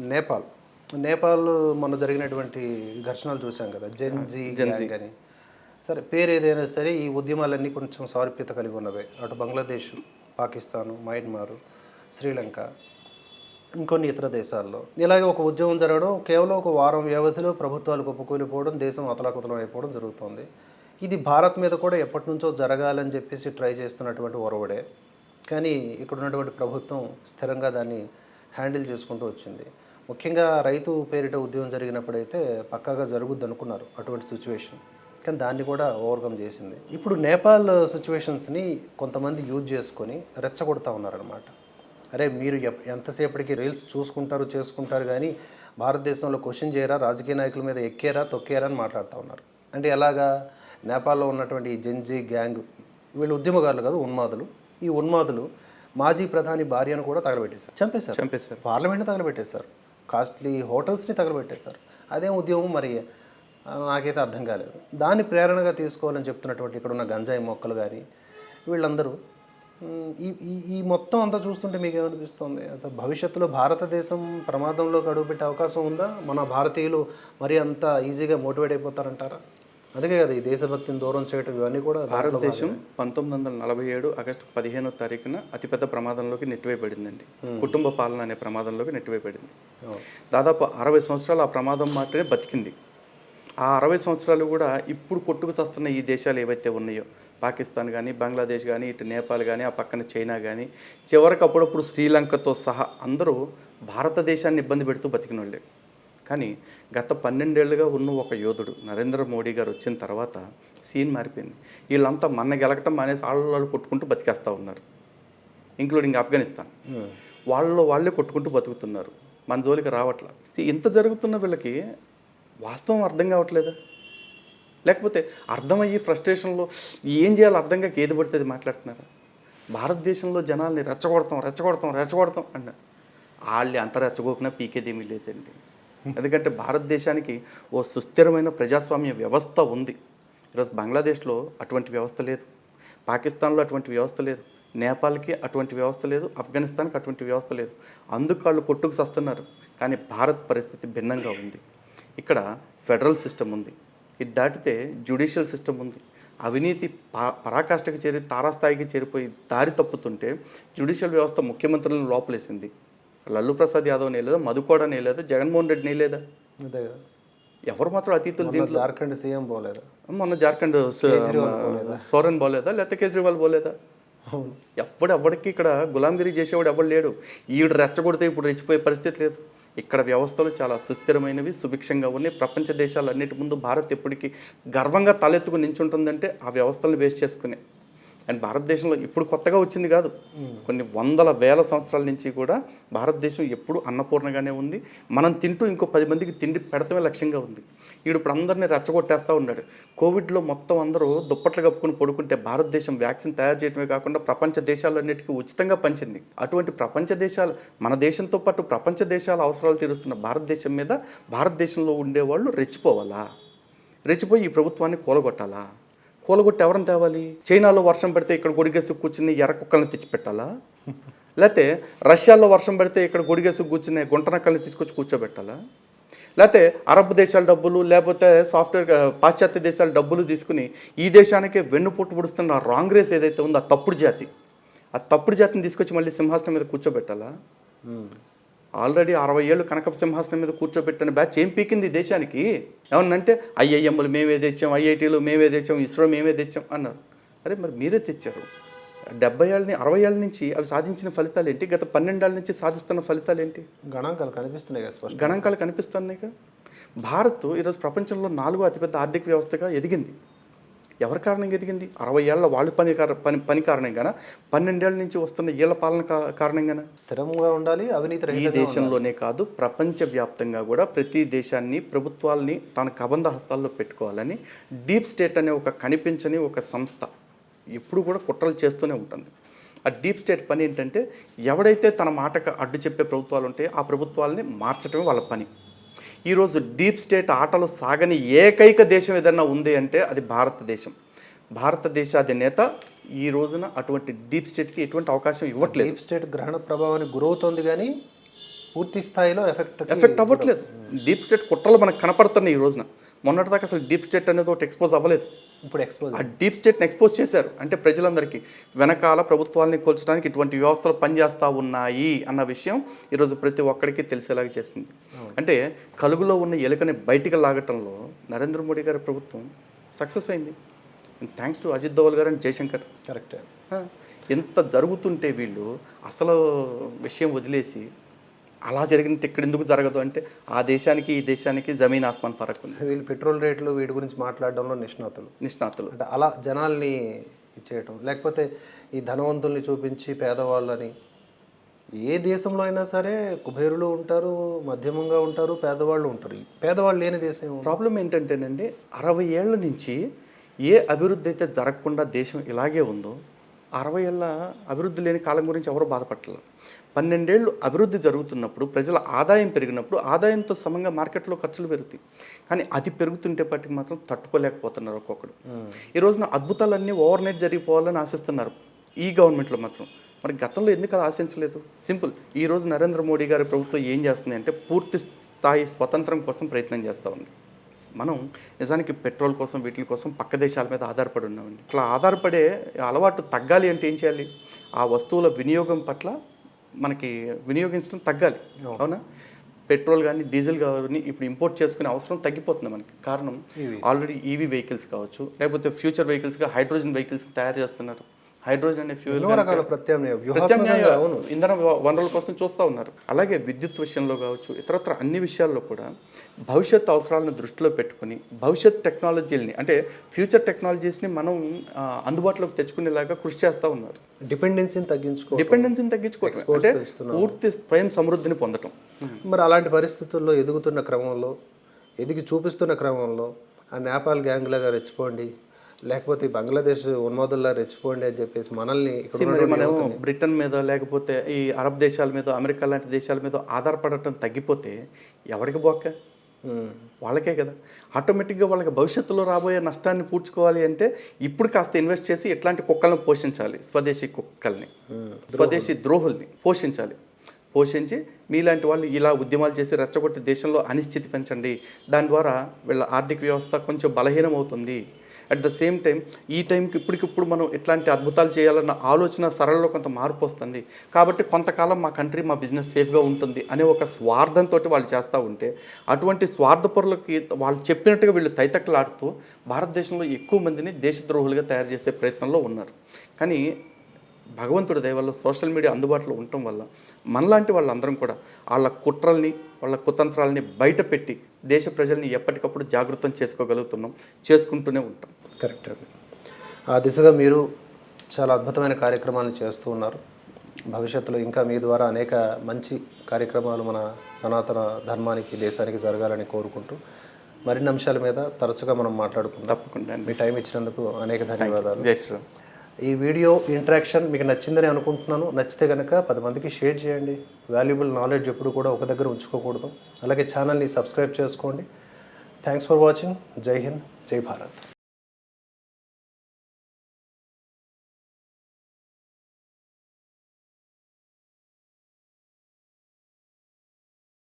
నేపాల్. నేపాల్ మొన్న జరిగినటువంటి ఘర్షణలు చూసాం కదా జెన్జీ గ్యాంగ్ అని. సరే పేరు ఏదైనా సరే ఈ ఉద్యమాలన్నీ కొంచెం సారూప్యత కలిగి ఉన్నవే. అటు బంగ్లాదేశ్ పాకిస్తాను మయన్మార్ శ్రీలంక ఇంకొన్ని ఇతర దేశాల్లో. ఇలాగే ఒక ఉద్యమం జరగడం కేవలం ఒక వారం వ్యవధిలో ప్రభుత్వాలు కుప్పకూలిపోవడం దేశం అతలాకుతలం అయిపోవడం జరుగుతుంది. ఇది భారత్ మీద కూడా ఎప్పటి నుంచో జరగాలని చెప్పేసి ట్రై చేస్తున్నటువంటి ఒరవడే. కానీ ఇక్కడ ఉన్నటువంటి ప్రభుత్వం స్థిరంగా దాన్ని హ్యాండిల్ చేసుకుంటూ వచ్చింది. ముఖ్యంగా రైతు పేరిట ఉద్యమం జరిగినప్పుడైతే పక్కాగా జరుగుద్ది అనుకున్నారు అటువంటి సిచ్యువేషన్. కానీ దాన్ని కూడా ఓవర్కమ్ చేసింది. ఇప్పుడు నేపాల్ సిచ్యువేషన్స్ని కొంతమంది యూజ్ చేసుకొని రెచ్చగొడతా ఉన్నారనమాట అరే మీరు ఎప్- ఎంతసేపటికి రీల్స్ చూసుకుంటారు చేసుకుంటారు కానీ భారతదేశంలో క్వశ్చన్ చేయరా రాజకీయ నాయకుల మీద ఎక్కేరా తొక్కేరా అని మాట్లాడుతూ ఉన్నారు. అంటే ఎలాగా నేపాల్లో ఉన్నటువంటి జెన్జీ గ్యాంగ్ వీళ్ళు ఉద్యమగారులు కాదు ఉన్మాదులు. ఈ ఉన్మాదులు మాజీ ప్రధాని భార్యను కూడా తగలబెట్టేశారు. చంపేశారు. చంపేశారు. పార్లమెంట్ని తగలబెట్టేశారు. కాస్ట్లీ హోటల్స్ని తగలబెట్టేశారు. అదేం ఉద్యమం మరి నాకైతే అర్థం కాలేదు. దాన్ని ప్రేరణగా తీసుకోవాలని చెప్తున్నటువంటి ఇక్కడ ఉన్న గంజాయి మొక్కలు కానీ వీళ్ళందరూ ఈ ఈ ఈ మొత్తం అంతా చూస్తుంటే మీకు ఏమనిపిస్తుంది అసలు భవిష్యత్తులో భారతదేశం ప్రమాదంలోకి అడుగుపెట్టే అవకాశం ఉందా? మన భారతీయులు మరి అంత ఈజీగా మోటివేట్ అయిపోతారంటారా? అందుకే కదా ఈ దేశభక్తిని దూరం చేయటం ఇవన్నీ కూడా భారతదేశం పంతొమ్మిది వందల నలభై ఏడు ఆగస్టు పదిహేనో తారీఖున అతిపెద్ద ప్రమాదంలోకి నెట్టివేయబడిందండి. కుటుంబ పాలన అనే ప్రమాదంలోకి నెట్టివేయబడింది. దాదాపు అరవై సంవత్సరాలు ఆ ప్రమాదం మాత్రమే బతికింది. ఆ అరవై సంవత్సరాలు కూడా ఇప్పుడు కొట్టుకు సస్తున్న ఈ దేశాలు ఏవైతే ఉన్నాయో పాకిస్తాన్ కానీ బంగ్లాదేశ్ కానీ ఇటు నేపాల్ కానీ ఆ పక్కన చైనా కానీ చివరికి అప్పుడప్పుడు శ్రీలంకతో సహా అందరూ భారతదేశాన్ని ఇబ్బంది పెడుతూ బతికిన వాళ్ళే కానీ గత పన్నెండేళ్ళుగా ఉన్న ఒక యోధుడు నరేంద్ర మోడీ గారు వచ్చిన తర్వాత సీన్ మారిపోయింది. వీళ్ళంతా మన గెలకటం మానేసి వాళ్ళు కొట్టుకుంటూ బతికేస్తూ ఉన్నారు ఇంక్లూడింగ్ ఆఫ్ఘనిస్తాన్. మ్. వాళ్ళు వాళ్ళే కొట్టుకుంటూ బతుకుతున్నారు. మన జోలికి రావట్లా. ఇంత జరుగుతున్న వీళ్ళకి వాస్తవం అర్థం కావట్లేదా? లేకపోతే అర్థమయ్యి ఫ్రస్ట్రేషన్లో ఏం చేయాలో అర్థం కాక ఏది పడితే మాట్లాడుతున్నారా? భారతదేశంలో జనాల్ని రెచ్చగొడతాం రెచ్చగొడతాం రెచ్చగొడతాం అన్నారు వాళ్ళు అంత రెచ్చగొకినా పీకేదేమీ లేదండి. ఎందుకంటే భారతదేశానికి ఓ సుస్థిరమైన ప్రజాస్వామ్య వ్యవస్థ ఉంది. ఈరోజు బంగ్లాదేశ్లో అటువంటి వ్యవస్థ లేదు. పాకిస్తాన్లో అటువంటి వ్యవస్థ లేదు. నేపాల్కి అటువంటి వ్యవస్థ లేదు. ఆఫ్ఘనిస్తాన్కి అటువంటి వ్యవస్థ లేదు. అందుకు వాళ్ళు కొట్టుకు సస్తున్నారు. కానీ భారత్ పరిస్థితి భిన్నంగా ఉంది. ఇక్కడ ఫెడరల్ సిస్టమ్ ఉంది. ఇది దాటితే జ్యుడిషియల్ సిస్టమ్ ఉంది. అవినీతి పా- పరాకాష్ఠకు చేరి తారాస్థాయికి చేరిపోయి దారి తప్పుతుంటే జ్యుడిషియల్ వ్యవస్థ ముఖ్యమంత్రులను లోపలేసింది. లల్లు ప్రసాద్ యాదవ్ నేలేదా? మధుకోడ నేలేదా? జగన్మోహన్ రెడ్డి నేలేదా? అదే కదా. ఎవరు మాత్రం అతీతులు దీంట్లో? జార్ఖండ్ సీఎం పోలేదు? మొన్న జార్ఖండ్ సోరెన్ పోలేదా? లేకపోతే కేజ్రీవాల్ పోలేదా? ఎవరికి ఇక్కడ గులాంగిరి చేసేవాడు ఎవడు లేడు. ఈవిడ రెచ్చగొడితే ఇప్పుడు రెచ్చిపోయే పరిస్థితి లేదు. ఇక్కడ వ్యవస్థలు చాలా సుస్థిరమైనవి సుభిక్షంగా ఉన్నాయి. ప్రపంచ దేశాలన్నిటి ముందు భారత్ ఎప్పటికీ గర్వంగా తలెత్తుకుని నించుంటుందంటే ఆ వ్యవస్థలను బేస్ చేసుకునే అండ్ భారతదేశంలో ఇప్పుడు కొత్తగా వచ్చింది కాదు. కొన్ని వందల వేల సంవత్సరాల నుంచి కూడా భారతదేశం ఎప్పుడు అన్నపూర్ణగానే ఉంది. మనం తింటూ ఇంకో పది మందికి తిండి పెడతమే లక్ష్యంగా ఉంది. ఈడు ఇప్పుడు అందరినీ రెచ్చగొట్టేస్తూ ఉన్నాడు. కోవిడ్లో మొత్తం అందరూ దుప్పట్లు కప్పుకుని పడుకుంటే భారతదేశం వ్యాక్సిన్ తయారు చేయడమే కాకుండా ప్రపంచ దేశాలన్నిటికీ ఉచితంగా పంచింది. అటువంటి ప్రపంచ దేశాలు మన దేశంతో పాటు ప్రపంచ దేశాల అవసరాలు తీరుస్తున్న భారతదేశం మీద భారతదేశంలో ఉండేవాళ్ళు రెచ్చిపోవాలా? రెచ్చిపోయి ఈ ప్రభుత్వాన్ని కూలగొట్టాలా? కూలగొట్టి ఎవరిని తేవాలి? చైనాలో వర్షం పడితే ఇక్కడ గొడిగేసి కూర్చుని ఎర్ర కుక్కల్ని తెచ్చిపెట్టాలా? లేకపోతే రష్యాలో వర్షం పడితే ఇక్కడ గొడిగేసి కూర్చుని గుంటనక్కల్ని తీసుకొచ్చి కూర్చోబెట్టాలా? లేకపోతే అరబ్ దేశాల డబ్బులు లేకపోతే సాఫ్ట్వేర్ పాశ్చాత్య దేశాల డబ్బులు తీసుకుని ఈ దేశానికే వెన్నుపోటు పొడుస్తున్న రాంగ్ రేస్ ఏదైతే ఉందో ఆ తప్పుడు జాతి. ఆ తప్పుడు జాతిని తీసుకొచ్చి మళ్ళీ సింహాసనం మీద కూర్చోబెట్టాలా? ఆల్రెడీ అరవై ఏళ్ళు కనకపు సింహాసనం మీద కూర్చోబెట్టిన బ్యాచ్ ఏం పీకింది దేశానికి? ఏమన్నంటే ఐఐఎంలు మేమే తెచ్చాం ఐఐటీలు మేమే తెచ్చాం ఇస్రో మేమే తెచ్చాం అన్నారు. అరే మరి మీరే తెచ్చారు. డెబ్బై ఏళ్ళని అరవై ఏళ్ళ నుంచి అవి సాధించిన ఫలితాలు ఏంటి? గత పన్నెండేళ్ళ నుంచి సాధిస్తున్న ఫలితాలు ఏంటి? గణాంకాలు కనిపిస్తున్నాయి కదా గణాంకాలు కనిపిస్తున్నాయిగా? భారత్ ఈరోజు ప్రపంచంలో నాలుగో అతిపెద్ద ఆర్థిక వ్యవస్థగా ఎదిగింది. ఎవరి కారణంగా ఎదిగింది? అరవై ఏళ్ళ వాళ్ళ పని పని పని కారణంగాన? పన్నెండేళ్ళ నుంచి వస్తున్న ఏళ్ళ పాలన కా- కారణంగానా? స్థిరంగా ఉండాలి అవినీతి ఈ దేశంలోనే కాదు ప్రపంచ వ్యాప్తంగా కూడా ప్రతి దేశాన్ని ప్రభుత్వాల్ని తన కబంధ హస్తాల్లో పెట్టుకోవాలని డీప్ స్టేట్ అనే ఒక కనిపించని ఒక సంస్థ ఎప్పుడు కూడా కుట్రలు చేస్తూనే ఉంటుంది. ఆ డీప్ స్టేట్ పని ఏంటంటే ఎవడైతే తన మాటకు అడ్డు చెప్పే ప్రభుత్వాలు ఉంటే ఆ ప్రభుత్వాలని మార్చడమే వాళ్ళ పని. ఈరోజు డీప్ స్టేట్ ఆటలు సాగని ఏకైక దేశం ఏదన్నా ఉంది అంటే అది భారతదేశం. భారతదేశ అధినేత ఈ రోజున అటువంటి డీప్ స్టేట్కి ఎటువంటి అవకాశం ఇవ్వట్లేదు. డీప్ స్టేట్ గ్రహణ ప్రభావానికి గురవుతోంది కానీ పూర్తి స్థాయిలో ఎఫెక్ట్ ఎఫెక్ట్ అవ్వట్లేదు. డీప్ స్టేట్ కుట్రలు మనకు కనపడుతున్నాయి ఈ రోజున. మొన్నటిదాకా అసలు డీప్ స్టేట్ అనేది ఒకటి ఎక్స్పోజ్ అవ్వలేదు. ఇప్పుడు ఎక్స్పోజ్ ఆ డీప్ స్టేట్ని ఎక్స్పోజ్ చేశారు. అంటే ప్రజలందరికీ వెనకాల ప్రభుత్వాలని కూల్చడానికి ఇటువంటి వ్యవస్థలు పనిచేస్తూ ఉన్నాయి అన్న విషయం ఈరోజు ప్రతి ఒక్కరికి తెలిసేలాగా చేసింది. అంటే కలుగులో ఉన్న ఎలుకని బయటికి లాగటంలో నరేంద్ర మోడీ గారి ప్రభుత్వం సక్సెస్ అయింది. థ్యాంక్స్ టు అజిత్ దోవల్ గారు అండ్ జయశంకర్. కరెక్ట్. ఎంత జరుగుతుంటే వీళ్ళు అసలు విషయం వదిలేసి అలా జరిగినట్టు ఇక్కడ ఎందుకు జరగదు అంటే ఆ దేశానికి ఈ దేశానికి జమీన్ ఆస్మాన్ ఫరక్ ఉంది వీళ్ళు పెట్రోల్ రేట్లు వీటి గురించి మాట్లాడడంలో నిష్ణాతులు. నిష్ణాతులు. అంటే అలా జనాల్ని ఇచ్చేయటం లేకపోతే ఈ ధనవంతుల్ని చూపించి పేదవాళ్ళని ఏ దేశంలో అయినా సరే కుబేరులు ఉంటారు మధ్యమంగా ఉంటారు పేదవాళ్ళు ఉంటారు. పేదవాళ్ళు లేని దేశం? ప్రాబ్లం ఏంటంటేనండి అరవై ఏళ్ళ నుంచి ఏ అభివృద్ధి అయితే జరగకుండా దేశం ఇలాగే ఉందో అరవై ఏళ్ళ అభివృద్ధి లేని కాలం గురించి ఎవరు బాధపడలేదు పన్నెండేళ్ళు అభివృద్ధి జరుగుతున్నప్పుడు ప్రజల ఆదాయం పెరిగినప్పుడు ఆదాయంతో సమంగా మార్కెట్లో ఖర్చులు పెరుగుతాయి. కానీ అది పెరుగుతుంటే పట్టుకు మాత్రం తట్టుకోలేకపోతున్నారు ఒక్కొక్కడు ఈ రోజున అద్భుతాలన్నీ ఓవర్ నైట్ జరిగిపోవాలని ఆశిస్తున్నారు ఈ గవర్నమెంట్లో మాత్రం. మరి గతంలో ఎందుకు అలా ఆశించలేదు? సింపుల్. ఈ రోజు నరేంద్ర మోడీ గారి ప్రభుత్వం ఏం చేస్తుంది అంటే పూర్తి స్థాయి స్వతంత్రం కోసం ప్రయత్నం చేస్తూ ఉంది. మనం నిజానికి పెట్రోల్ కోసం వీటి కోసం పక్క దేశాల మీద ఆధారపడి ఉన్నామండి. ఇట్లా ఆధారపడే అలవాటు తగ్గాలి అంటే ఏం చేయాలి? ఆ వస్తువుల వినియోగం పట్ల మనకి వినియోగించడం తగ్గాలి. అవునా? పెట్రోల్ కానీ డీజిల్ కానీ ఇప్పుడు ఇంపోర్ట్ చేసుకునే అవసరం తగ్గిపోతుంది మనకి. కారణం ఆల్రెడీ ఈవీ వెహికల్స్ కావచ్చు లేకపోతే ఫ్యూచర్ వెహికల్స్గా హైడ్రోజన్ వెహికల్స్ తయారు చేస్తున్నారు. హైడ్రోజన్ అనే ఫ్యూయల్ రకాల ప్రత్యామ్నాయ అవును. ఇంధన వనరుల కోసం చూస్తూ ఉన్నారు. అలాగే విద్యుత్ విషయంలో కావచ్చు ఇతరత్ర అన్ని విషయాల్లో కూడా భవిష్యత్ అవసరాలను దృష్టిలో పెట్టుకుని భవిష్యత్ టెక్నాలజీలని అంటే ఫ్యూచర్ టెక్నాలజీస్ని మనం అందుబాటులోకి తెచ్చుకునేలాగా కృషి చేస్తూ ఉన్నారు. డిపెండెన్సీని తగ్గించుకో డిపెండెన్సీని తగ్గించుకోవడం అంటే పూర్తి స్వయం సమృద్ధిని పొందడం మరి అలాంటి పరిస్థితుల్లో ఎదుగుతున్న క్రమంలో ఎదిగి చూపిస్తున్న క్రమంలో ఆ నేపాల్ గ్యాంగ్లాగా రెచ్చిపోండి లేకపోతే ఈ బంగ్లాదేశ్ ఉన్మాదుల్లా రెచ్చిపోండి అని చెప్పేసి మనల్ని మరి మనం బ్రిటన్ మీద లేకపోతే ఈ అరబ్ దేశాల మీద అమెరికా లాంటి దేశాల మీద ఆధారపడటం తగ్గిపోతే ఎవరికి బొక్క. వాళ్ళకే కదా. ఆటోమేటిక్గా వాళ్ళకి భవిష్యత్తులో రాబోయే నష్టాన్ని పూడ్చుకోవాలి అంటే ఇప్పుడు కాస్త ఇన్వెస్ట్ చేసి ఎట్లాంటి కుక్కలను పోషించాలి స్వదేశీ కుక్కల్ని. స్వదేశీ ద్రోహుల్ని పోషించాలి. పోషించి మీలాంటి వాళ్ళు ఇలా ఉద్యమాలు చేసి రెచ్చగొట్టి దేశంలో అనిశ్చితి పెంచండి. దాని ద్వారా వీళ్ళ ఆర్థిక వ్యవస్థ కొంచెం బలహీనం అవుతుంది అట్ ద సేమ్ టైం ఈ టైంకి ఇప్పటికిప్పుడు మనం ఎట్లాంటి అద్భుతాలు చేయాలన్న ఆలోచన సరళలో కొంత మార్పు వస్తుంది. కాబట్టి కొంతకాలం మా కంట్రీ మా బిజినెస్ సేఫ్గా ఉంటుంది అనే ఒక స్వార్థంతో వాళ్ళు చేస్తూ ఉంటే అటువంటి స్వార్థపరులకి వాళ్ళు చెప్పినట్టుగా వీళ్ళు తైతక్కలాడుతూ భారతదేశంలో ఎక్కువ మందిని దేశద్రోహులుగా తయారు చేసే ప్రయత్నంలో ఉన్నారు. కానీ భగవంతుడి దయవల్ల సోషల్ మీడియా అందుబాటులో ఉండటం వల్ల మనలాంటి వాళ్ళందరం కూడా వాళ్ళ కుట్రల్ని వాళ్ళ కుతంత్రాలని బయట పెట్టి దేశ ప్రజల్ని ఎప్పటికప్పుడు జాగృతం చేసుకోగలుగుతున్నాం చేసుకుంటూనే ఉంటాం. కరెక్ట్ అండి. ఆ దిశగా మీరు చాలా అద్భుతమైన కార్యక్రమాలను చేస్తూ ఉన్నారు. భవిష్యత్తులో ఇంకా మీ ద్వారా అనేక మంచి కార్యక్రమాలు మన సనాతన ధర్మానికి దేశానికి జరగాలని కోరుకుంటూ మరిన్ని అంశాల మీద తరచుగా మనం మాట్లాడుకుందాం. తప్పకుండా మీ టైం ఇచ్చినందుకు అనేక ధన్యవాదాలు. జై శ్రీరామ్. ఈ వీడియో ఇంటరాక్షన్ మీకు నచ్చిందని అనుకుంటున్నాను. నచ్చితే కనుక పది మందికి షేర్ చేయండి. వాల్యుబుల్ నాలెడ్జ్ ఎప్పుడు కూడా ఒక దగ్గర ఉంచుకోకూడదు. అలాగే ఛానల్ని సబ్స్క్రైబ్ చేసుకోండి. Thanks for watching. జై హింద్ జై భారత్.